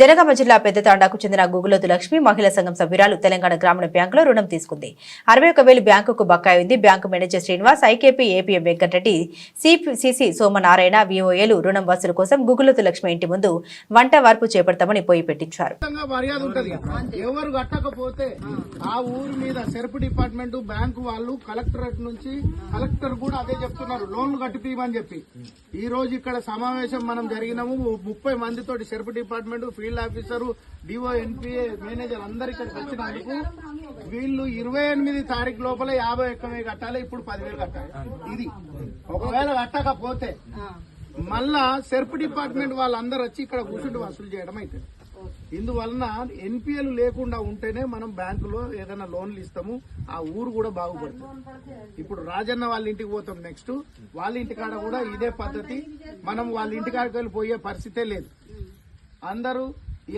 జనగామ జిల్లా పెద్దతాండాకు చెందిన గుగులోతు లక్ష్మి మహిళా సంఘం సభ్యురాలు తెలంగాణ గ్రామీణ బ్యాంకులో రుణం తీసుకుంది. అరవై ఒక వేలు బ్యాంకుకు బకాయి ఉంది bank manager Srinivas IKP APM Venkatareddy CC Somanarayana విఓఏలు రుణం వసూలు కోసం గుగులోతు లక్ష్మి ఇంటి ముందు వంట వార్పు చేపడతామని పోయి పెట్టించారు. ఎవరు కట్టకపోతే ఆ ఊరు మీద సెర్ప్ డిపార్ట్మెంట్ బ్యాంకు వాళ్ళు కలెక్టరేట్ నుంచి కలెక్టర్ కూడా అదే చెప్తున్నారు. లోన్లు కట్టిపోయమని చెప్పి. ఈ రోజు ఇక్కడ సమావేశం మనం జరిగినాము. ముప్పై మందితోటి SERP department field officer DO NPA manager అందరు ఇక్కడికి వచ్చినందుకు వీళ్ళు ఇరవై ఎనిమిది తారీఖు లోపల యాభై ఒక్క కట్టాలి ఇప్పుడు పదివేలు కట్టాలి. ఇది. ఒకవేళ కట్టకపోతే మళ్ళా సెర్ఫ్ డిపార్ట్మెంట్ వాళ్ళందరూ వచ్చి ఇక్కడ కూర్చుంటే వసూలు చేయడం అవుతుంది ఇందువలన ఎన్పిఎల్ లేకుండా ఉంటేనే మనం బ్యాంకులో ఏదైనా లోన్లు ఇస్తాము ఆ ఊరు కూడా బాగుపడుతుంది. ఇప్పుడు రాజన్న వాళ్ళ ఇంటికి పోతాం నెక్స్ట్. వాళ్ళ ఇంటికాడ కూడా ఇదే పద్ధతి. మనం వాళ్ళ ఇంటికాడికి వెళ్ళి పోయే పరిస్థితే లేదు. అందరూ